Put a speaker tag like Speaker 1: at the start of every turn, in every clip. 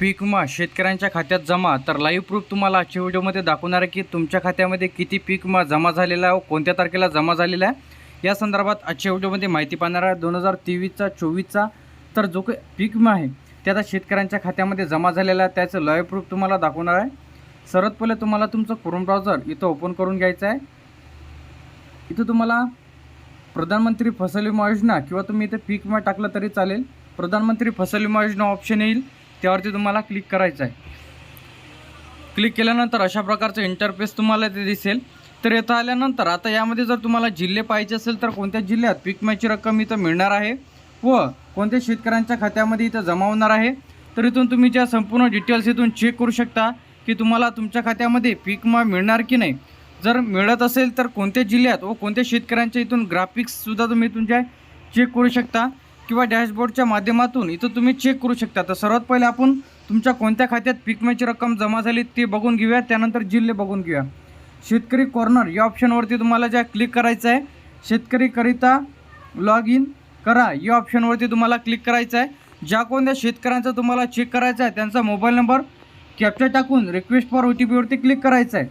Speaker 1: पीक विमा शेतकऱ्यांच्या खात्यात जमा. तर लाईव्ह प्रूफ तुम्हाला आजच्या व्हिडिओमध्ये दाखवणार आहे की तुमच्या खात्यामध्ये किती पीक विमा जमा झालेला आहे व कोणत्या तारखेला जमा झालेला आहे. या संदर्भात आजच्या व्हिडिओमध्ये माहिती पाहणार आहे. दोन हजार तेवीसचा चोवीसचा तर जो काही पीक विमा आहे ते आता शेतकऱ्यांच्या खात्यामध्ये जमा झालेला आहे. त्याचं लाईव्ह प्रूफ तुम्हाला दाखवणार आहे. सर्वात पहिले तुम्हाला तुमचं क्रोम ब्राउझर इथं ओपन करून घ्यायचं आहे. इथं तुम्हाला प्रधानमंत्री फसल विमा योजना किंवा तुम्ही इथे पीक विमा टाकलं तरी चालेल. प्रधानमंत्री फसल विमा योजना ऑप्शन येईल. त्यावरती तुम्हाला क्लिक करायचं आहे. क्लिक केल्यानंतर अशा प्रकारचं इंटरफेस तुम्हाला ते दिसेल. तर इथं आल्यानंतर आता यामध्ये जर तुम्हाला जिल्हे पाहिजे असेल तर कोणत्या जिल्ह्यात पीक विम्याची रक्कम इथं मिळणार आहे व कोणत्या शेतकऱ्यांच्या खात्यामध्ये इथं जमा होणार आहे तर इथून तुम्ही ज्या संपूर्ण डिटेल्स इथून चेक करू शकता की तुम्हाला तुमच्या खात्यामध्ये पीक मिळणार की नाही. जर मिळत असेल तर कोणत्या जिल्ह्यात व कोणत्या शेतकऱ्यांच्या इथून ग्राफिक्ससुद्धा तुम्ही तुमच्या चेक करू शकता. किंवा डॅशबोर्डच्या माध्यमातून इथं तुम्ही चेक करू शकता. तर सर्वात पहिले आपण तुमच्या कोणत्या खात्यात पिकम्याची रक्कम जमा झाली ते बघून घेऊया. त्यानंतर जिल्हे बघून घेऊया. शेतकरी कॉर्नर या ऑप्शनवरती तुम्हाला ज्या क्लिक करायचं आहे शेतकरीकरिता लॉग इन करा. या ऑप्शनवरती तुम्हाला क्लिक करायचं आहे. ज्या कोणत्या शेतकऱ्यांचा तुम्हाला चेक करायचा आहे त्यांचा मोबाईल नंबर कॅप्चर टाकून रिक्वेस्ट फॉर ओ टी पीवरती क्लिक करायचं आहे.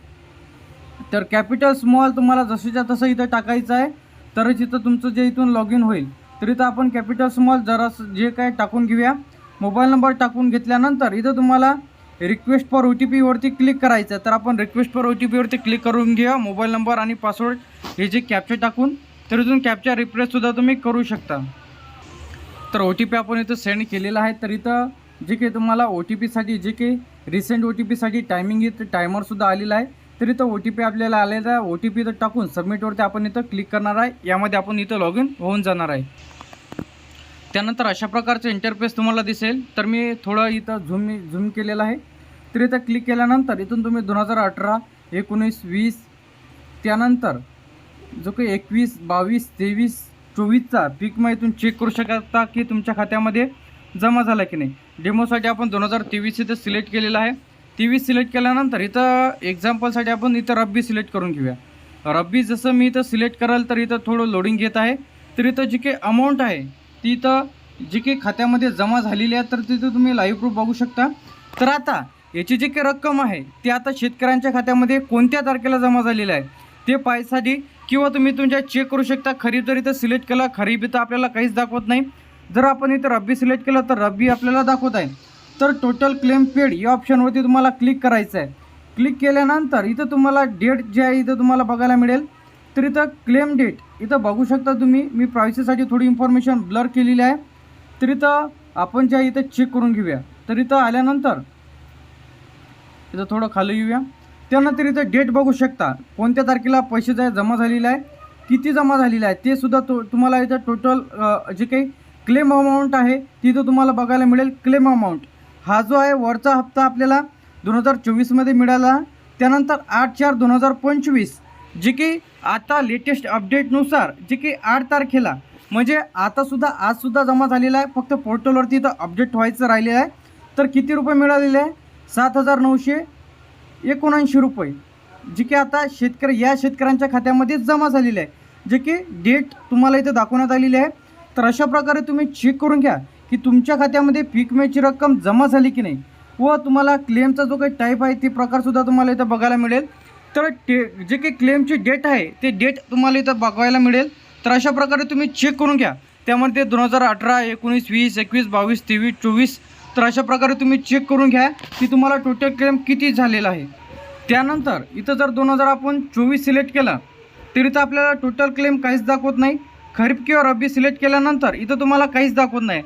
Speaker 1: तर कॅपिटल स्मॉल तुम्हाला जसंच्या तसं इथं टाकायचं आहे. तरच इथं तुमचं जे इथून लॉग इन होईल. तर इथं आपण कॅपिटल स्मॉल जरा जे काय टाकून घेऊया. मोबाईल नंबर टाकून घेतल्यानंतर इथं तुम्हाला रिक्वेस्ट फॉर ओ टी पीवरती क्लिक करायचं आहे तर आपण रिक्वेस्ट फॉर ओ टी पीवरती क्लिक करून घेऊया मोबाईल नंबर आणि पासवर्ड हे जे कॅप्चर टाकून. तर इथून कॅप्चर रिप्रेससुद्धा तुम्ही करू शकता. तर ओ टी पी आपण इथं सेंड केलेला आहे. तर इथं जे काही तुम्हाला ओ टी पीसाठी जे काही रिसेंट ओ टी पीसाठी टायमिंग इथं टायमरसुद्धा आलेला आहे. तर इथं ओ टी पी आपल्याला आलेला आहे. ओ टी पी इथं टाकून सबमिटवरती आपण इथं क्लिक करणार आहे. यामध्ये आपण इथं लॉग इन होऊन जाणार आहे. त्यानंतर अशा प्रकारचं इंटरफेस तुम्हाला दिसेल. तर मी थोडं इथं झूम झूम केलेलं आहे. तर इथं क्लिक केल्यानंतर इथून तुम्ही दोन हजार अठरा एकोणीस वीस त्यानंतर जो काही एकवीस बावीस तेवीस चोवीसचा पीक मग इथून चेक करू शकता की तुमच्या खात्यामध्ये जमा झाला की नाही. डेमोसाठी आपण दोन हजार तेवीस इथं सिलेक्ट केलेलं आहे. तेवीस सिलेक्ट केल्यानंतर इथं एक्झाम्पलसाठी आपण इथं रब्बी सिलेक्ट करून घेऊया. रब्बी जसं मी इथं सिलेक्ट कराल तर इथं थोडं लोडिंग घेत आहे. तर इथं जी काही अमाऊंट आहे ती इथं जी काही खात्यामध्ये जमा झालेली आहे तर तिथं तुम्ही लाईव्ह प्रूफ बघू शकता. तर आता याची जी काही रक्कम आहे ती आता शेतकऱ्यांच्या खात्यामध्ये कोणत्या तारखेला जमा झालेली आहे? ते पाहायसाठी किंवा तुम्ही तुमच्या चेक करू शकता. खरीब जर इथं सिलेक्ट केला खरीब इथं आपल्याला काहीच दाखवत नाही. जर आपण इथं रब्बी सिलेक्ट केलं तर रब्बी आपल्याला दाखवत आहे. तर टोटल क्लेम पेड या ऑप्शनवरती तुम्हाला क्लिक करायचं आहे क्लिक केल्यानंतर इथं तुम्हाला डेट जे आहे इथं तुम्हाला बघायला मिळेल. तर इथं क्लेम डेट इथं बघू शकता तुम्ही. मी प्रायसीसाठी थोडी इन्फॉर्मेशन ब्लर केलेली आहे. तर इथं आपण जे आहे इथं चेक करून घेऊया. तर इथं आल्यानंतर इथं थोडं खाली येऊया. त्यानंतर इथं डेट बघू शकता. कोणत्या तारखेला पैसे जे जमा झालेले आहे किती जमा झालेला आहे ते सुद्धा तो तुम्हाला इथं टोटल जे काही क्लेम अमाऊंट आहे तिथं तुम्हाला बघायला मिळेल क्लेम अमाऊंट हा जो आहे वरचा हप्ता आपल्याला दोन हजार चोवीसमध्ये मिळाला. त्यानंतर आठ चार दोन हजार पंचवीस जे की आता लेटेस्ट अपडेटनुसार जे की आठ तारखेला. म्हणजे आतासुद्धा आजसुद्धा जमा झालेला आहे. फक्त पोर्टलवरती इथं अपडेट व्हायचं राहिलेलं आहे. तर किती रुपये मिळालेले आहे? सात हजार नऊशे एकोणऐंशी रुपये. जे की आता शेतकरी या शेतकऱ्यांच्या खात्यामध्ये जमा झालेले आहे. जे की डेट तुम्हाला इथं दाखवण्यात आलेली आहे. तर अशा प्रकारे तुम्ही चेक करून घ्या. की तुमच्या खात्यामध्ये पीक विम्याची रक्कम जमा झाली की नाही? व तुम्हाला क्लेमचा जो काही टाईप आहे ते प्रकारसुद्धा तुम्हाला इथं बघायला मिळेल. तर टे जे काही क्लेमची डेट आहे ते डेट तुम्हाला इथं बघायला मिळेल. तर अशा प्रकारे तुम्ही चेक करून घ्या. त्यामध्ये दोन हजार अठरा एकोणीस वीस एकवीस बावीस तेवीस चोवीस तर अशा प्रकारे तुम्ही चेक करून घ्या की तुम्हाला टोटल क्लेम किती झालेला आहे. त्यानंतर इथं जर दोन हजार आपण चोवीस सिलेक्ट केला तर इथं आपल्याला टोटल क्लेम काहीच दाखवत नाही. खरीप किंवा रब्बी सिलेक्ट केल्यानंतर इथं तुम्हाला काहीच दाखवत नाही.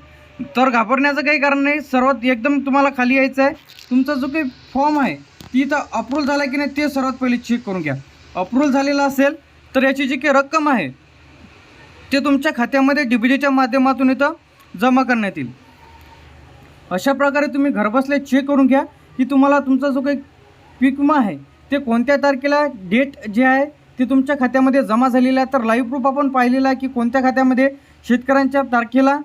Speaker 1: तर घाबरण्याचं काही कारण नाही. सर्वात एकदम तुम्हाला खाली यायचं आहे. तुमचा जो काही फॉर्म आहे ती इथं अप्रूव्हल झाला की नाही ते सर्वात पहिले चेक करून घ्या. अप्रूव्हल झालेलं असेल तर याची जी काही रक्कम आहे ते तुमच्या खात्यामध्ये डी बी जीच्या माध्यमातून इथं जमा करण्यात येईल. अशा प्रकारे तुम्ही घरबसल्या चेक करून घ्या की तुम्हाला तुमचा जो काही पीक विमा आहे ते कोणत्या तारखेला डेट जे आहे ते तुमच्या खात्यामध्ये जमा झालेलं आहे. तर लाईव्ह प्रूफ आपण पाहिलेला आहे की कोणत्या खात्यामध्ये शेतकऱ्यांच्या तारखेला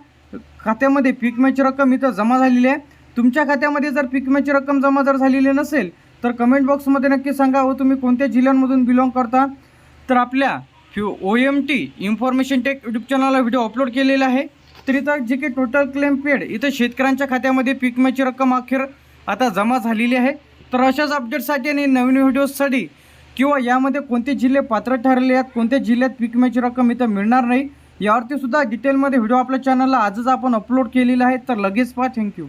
Speaker 1: खात्यामध्ये पीक विम्याची रक्कम इथं जमा झालेली आहे. तुमच्या खात्यामध्ये जर पीक विम्याची रक्कम जमा जर झालेली नसेल तर कमेंट बॉक्समध्ये नक्की सांगा व तुम्ही कोणत्या जिल्ह्यांमधून बिलॉंग करता? तर आपल्या few O M T information tech YouTube चॅनलला व्हिडिओ अपलोड केलेला आहे. तर इथं जे काही टोटल क्लेम पेड इथं शेतकऱ्यांच्या खात्यामध्ये पीक विम्याची रक्कम अखेर आता जमा झालेली आहे. तर अशाच अपडेटसाठी आणि नवीन व्हिडिओजसाठी किंवा यामध्ये कोणते जिल्हे पात्र ठरले आहेत कोणत्या जिल्ह्यात पीक विम्याची रक्कम इथं मिळणार नाही यावरती सुद्धा डिटेलमध्ये व्हिडिओ आपल्या चॅनलला आजच आपण अपलोड केलेला आहे तर लगेच पहा. थँक्यू